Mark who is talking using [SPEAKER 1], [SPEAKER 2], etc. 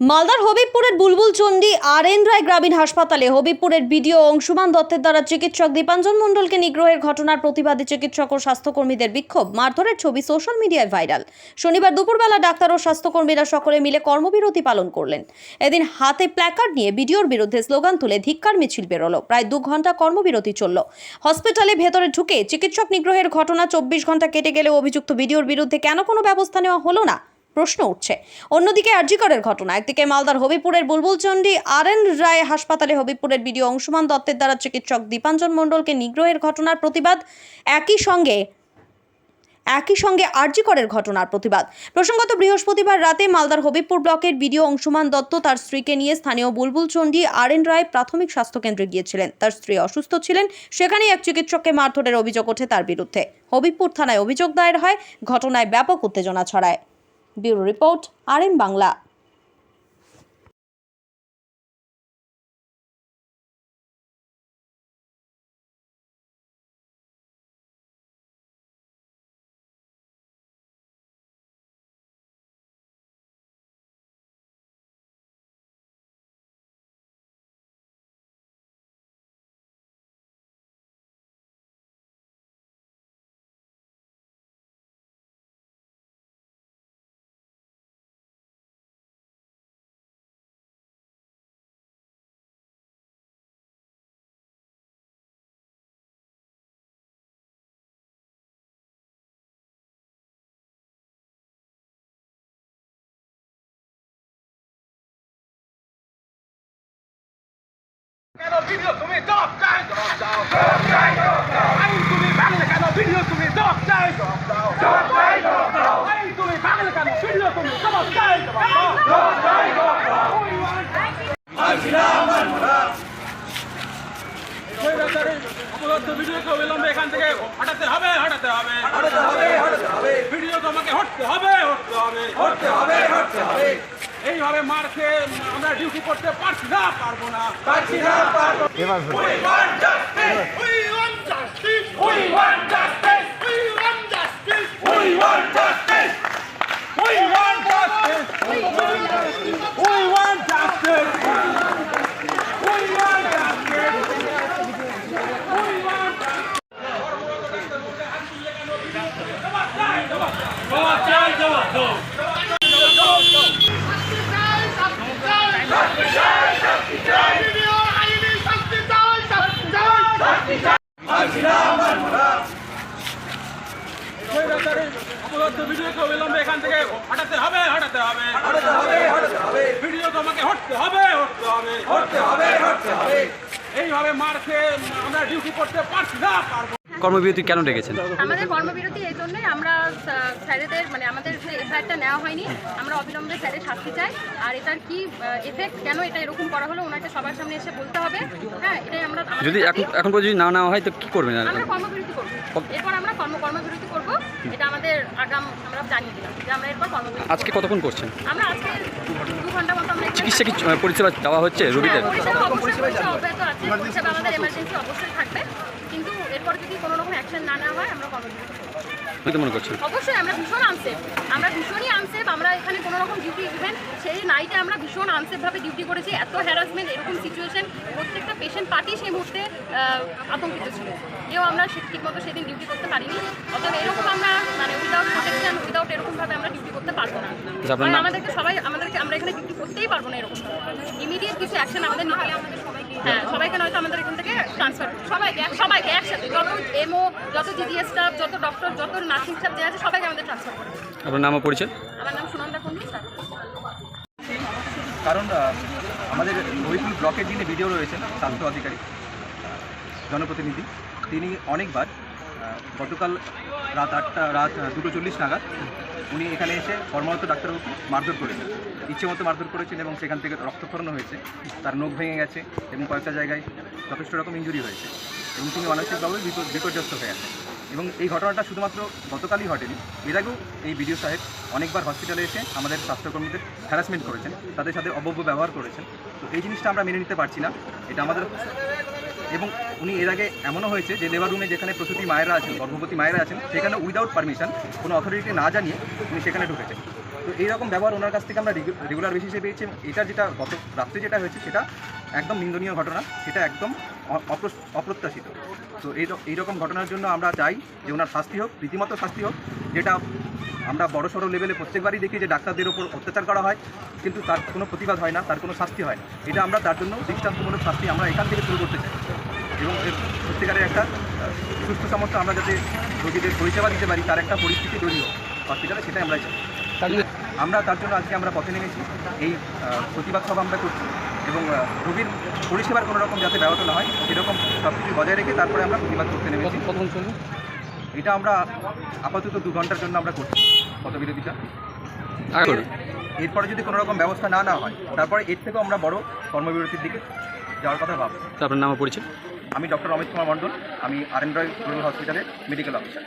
[SPEAKER 1] মালদার হবিবপুরের Bulbul Chandi R N Roy গ্রামীণ হাসপাতালে হবিবপুরের বিডিও অংশুমান দত্তের দ্বারা চিকিৎসক দীপাঞ্জন মণ্ডলকে নিগ্রহের ঘটনার প্রতিবাদে চিকিৎসক ও স্বাস্থ্যকর্মীদের বিক্ষোভ। মারধরের ছবি সোশ্যাল মিডিয়ায় ভাইরাল। শনিবার দুপুরবেলা ডাক্তার ও স্বাস্থ্যকর্মীরা সকলে মিলে কর্মবিরতি পালন করলেন। এদিন হাতে প্ল্যাকার্ড নিয়ে বিডিওর বিরুদ্ধে স্লোগান তুলে ধিক্কার মিছিল বেরোলো। প্রায় দু ঘণ্টা কর্মবিরতি চলল। হসপিটালে ভেতরে ঢুকে চিকিৎসক নিগ্রহের ঘটনা চব্বিশ ঘণ্টা কেটে গেলেও অভিযুক্ত বিডিওর বিরুদ্ধে কেন কোনো ব্যবস্থা নেওয়া হলো না? প্রশ্ন উঠছে। অন্যদিকে আরজিকরের ঘটনা, একদিকে মালদার হবিপুরের বুলবুলচন্ডী আর এন রায় হাসপাতালে হবিপুরের বিডিও অংশুমান দত্তের দ্বারা চিকিৎসক দীপাঞ্জন মণ্ডলকে নিগ্রহের ঘটনার প্রতিবাদ, একই সঙ্গে একই সঙ্গে আরজিকরের ঘটনার প্রতিবাদ। প্রসঙ্গত বৃহস্পতিবার রাতে মালদার হবিবপুর ব্লকের বিডিও অংশুমান দত্ত তার স্ত্রীকে নিয়ে স্থানীয় বুলবুল চণ্ডী আর এন রায় প্রাথমিক স্বাস্থ্যকেন্দ্রে গিয়েছিলেন। তার স্ত্রী অসুস্থ ছিলেন, সেখানেই এক চিকিৎসককে মারধরের অভিযোগ ওঠে তার বিরুদ্ধে। হবিবপুর থানায় অভিযোগ দায়ের হয়, ঘটনায় ব্যাপক উত্তেজনা ছড়ায়। Bureau report R Bangla.
[SPEAKER 2] কেন ভিডিও তুমি জব চাই? জব দাও জব চাই জব দাও আই তুমি বাংলা কেন ভিডিও তুমি জব চাই? জব চাই তুমি বাংলা কেন ভিডিও তুমি জব চাই? জব দাও জব চাই জব দাও অপরাধ ভিডিওকে অবিলম্বে এখান থেকে হটাতে হবে হটাতে হবে হটাতে হবে হটাতে হবে। ভিডিও তোমাকে হটতে হবে হটতে হবে হটতে হবে হটতে হবে। এইভাবে মার খেয়ে আমরা ডিউটি করতে পারছি না পারব না পারছি না পারব জবাব দাও অপরাধ ভিডিওকে অবিলম্বে এখান থেকে হটাতে হবে হটাতে হবে। হটাতে হবে হটাতে হবে। ভিডিও তোমাকে হটতে হবে হটতে হবে। হটতে হবে হটতে হবে। এইভাবে মার আমরা ডিউটি করতে পারছি না পারব
[SPEAKER 3] কর্মবিরতি কেন ডেকেছেন?
[SPEAKER 4] আমাদের কর্মবিরতি এই জন্যই আমরা স্যারেদের মানে আমাদের এফআইআরটা নেওয়া হয়নি আমরা অবিলম্বে স্যারের শাস্তি চাই। আর এটার কি এফেক্ট কেন এটা এরকম করা হলো ওনাকে সবার সামনে এসে বলতে হবে। হ্যাঁ এটাই আমরা
[SPEAKER 3] যদি এখন এখন পর্যন্ত যদি না নেওয়া হয় তো কি করবেন
[SPEAKER 4] আমরা কর্মবিরতি করব। এরপর আমরা কর্ম কর্মবিরতি করব। এটা আমাদের আগাম আমরা জানিয়ে দিলাম যে আমরা এরপর কর্মবিরতি
[SPEAKER 3] আজকে কতক্ষণ করছেন?
[SPEAKER 4] আমরা আজকে দু ঘণ্টা মতো আমরা
[SPEAKER 3] চিকিৎসা কি পরিষেবা দেওয়া হচ্ছে রোগীদের?
[SPEAKER 4] হ্যাঁ, পরিষেবা অবশ্যই পরিষেবা অব্যাহত আছে পরিষেবা আমাদের এমার্জেন্সি অবশ্যই থাকবে। কিন্তু এরপর যদি কোনো রকম অ্যাকশন না নেওয়া হয় আমরা
[SPEAKER 3] মনে করছেন?
[SPEAKER 4] অবশ্যই আমরা ভীষণ আনসেফ আমরা ভীষণই আমরা এখানে কোনো রকম ডিউটি ইভেন সেই নাইটে আমরা ভীষণ আনসেফভাবে ডিউটি করেছি। এত হ্যারাসমেন্ট এরকম সিচুয়েশন প্রত্যেকটা পেশেন্ট পার্টি সেই মুহূর্তে আতঙ্কিত ছিল। কেউ আমরা সে- ঠিকমতো সেদিন ডিউটি করতে পারিনি। অতএব এরকম আমরা মানে উইদাউট প্রোটেকশন উইদাউট এরকমভাবে আমরা ডিউটি করতে পারব না।
[SPEAKER 3] আচ্ছা,
[SPEAKER 4] কারণ আমাদেরকে সবাই আমাদেরকে আমরা এখানে ডিউটি করতেই পারব না এরকম ইমিডিয়েট কিছু অ্যাকশন আমাদের নিতে আমাদের সবাইকে হ্যাঁ সবাইকে নয়তো আমাদের এখান থেকে ট্রান্সফার সবাইকে সবাইকে একসাথে যত এমও যত জিডিএস স্টাফ যত ডক্টর যত নার্সিং স্টাফ যে আছে সবাইকে আমাদের ট্রান্সফার করে
[SPEAKER 3] আপনার নাম ও পরিচয়?
[SPEAKER 4] আমার নাম সুনন্দা কুন্ডু স্যার।
[SPEAKER 5] কারণ আমাদের হরিপুর ব্লকের যিনি ভিডিও রয়েছেন স্বাস্থ্য অধিকারী জনপ্রতিনিধি তিনি অনেকবার গতকাল রাত আটটা রাত দুটো চল্লিশ নাগাদ উনি এখানে এসে কর্মরত ডাক্তারবাবুকে মারধর করেছেন। ইচ্ছে মতো মারধর করেছেন এবং সেখান থেকে রক্তক্ষরণ হয়েছে। তার নখ ভেঙে গেছে এবং কয়েকটা জায়গায় যথেষ্ট রকম ইঞ্জুরি হয়েছে। এবং তিনি মানসিকভাবে বিপর্যস্ত হয়ে আছেন এবং এই ঘটনাটা শুধুমাত্র গতকালই ঘটেনি, এর আগেও এই বিডিও সাহেব অনেকবার হসপিটালে এসে আমাদের স্বাস্থ্যকর্মীদের হ্যারাসমেন্ট করেছেন, তাদের সাথে অবব্য ব্যবহার করেছেন। তো এই জিনিসটা আমরা মেনে নিতে পারছি না, এটা আমাদের এবং উনি এর আগে এমনও হয়েছে যে লেবার রুমে যেখানে প্রসূতি মায়েরা আছেন, গর্ভবতী মায়েরা আছেন, সেখানে উইদাউট পারমিশন কোনো অথরিটি না জানিয়ে উনি সেখানে ঢুকেছেন। তো এইরকম ব্যবহার ওনার কাছ থেকে আমরা রেগুলার বেসিসে পেয়েছি এটা যেটা গত রাত্রে যেটা হয়েছে সেটা একদম নিন্দনীয় ঘটনা, সেটা একদম অপ্রত্যাশিত। তো এই র- এইরকম ঘটনার জন্য আমরা চাই যে ওনার শাস্তি হোক রীতিমতো শাস্তি হোক যেটা আমরা বড় সড়ো লেভেলে প্রত্যেকবারই দেখি যে ডাক্তারদের ওপর অত্যাচার করা হয় কিন্তু তার কোনো প্রতিবাদ হয় না তার কোনো শাস্তি হয় না। এটা আমরা তার জন্য দৃষ্টান্তমূলক শাস্তি আমরা এখান থেকে শুরু করতে চাই। এবং এর সত্যিকারের একটা সুস্থ সমস্ত আমরা যাতে রোগীদের পরিষেবা দিতে পারি তার একটা পরিস্থিতি তৈরি হোক হসপিটালে সেটাই আমরা চাই। আমরা তার জন্য আজকে আমরা পথে নেমেছি। এই প্রতিবাদ সভা আমরা করছি। এবং রোগীর পরিষেবার কোনো রকম যাতে ব্যাহত না হয় সেরকম সব কিছু বজায় রেখে তারপরে আমরা প্রতিবাদ করতে নেমেছি। এটা আমরা আপাতত দু ঘণ্টার জন্য আমরা করছি পথবিরোধিতা। এরপরে যদি কোনো রকম ব্যবস্থা না না হয় তারপরে এর থেকেও আমরা বড় কর্মবিরতির দিকে যাওয়ার কথা ভাবছি।
[SPEAKER 3] তো আপনার নাম পরিচয়?
[SPEAKER 5] আমি ডক্টর অমিত কুমার মণ্ডল আমি আর এন রয় রুরাল হসপিটালের মেডিকেল অফিসার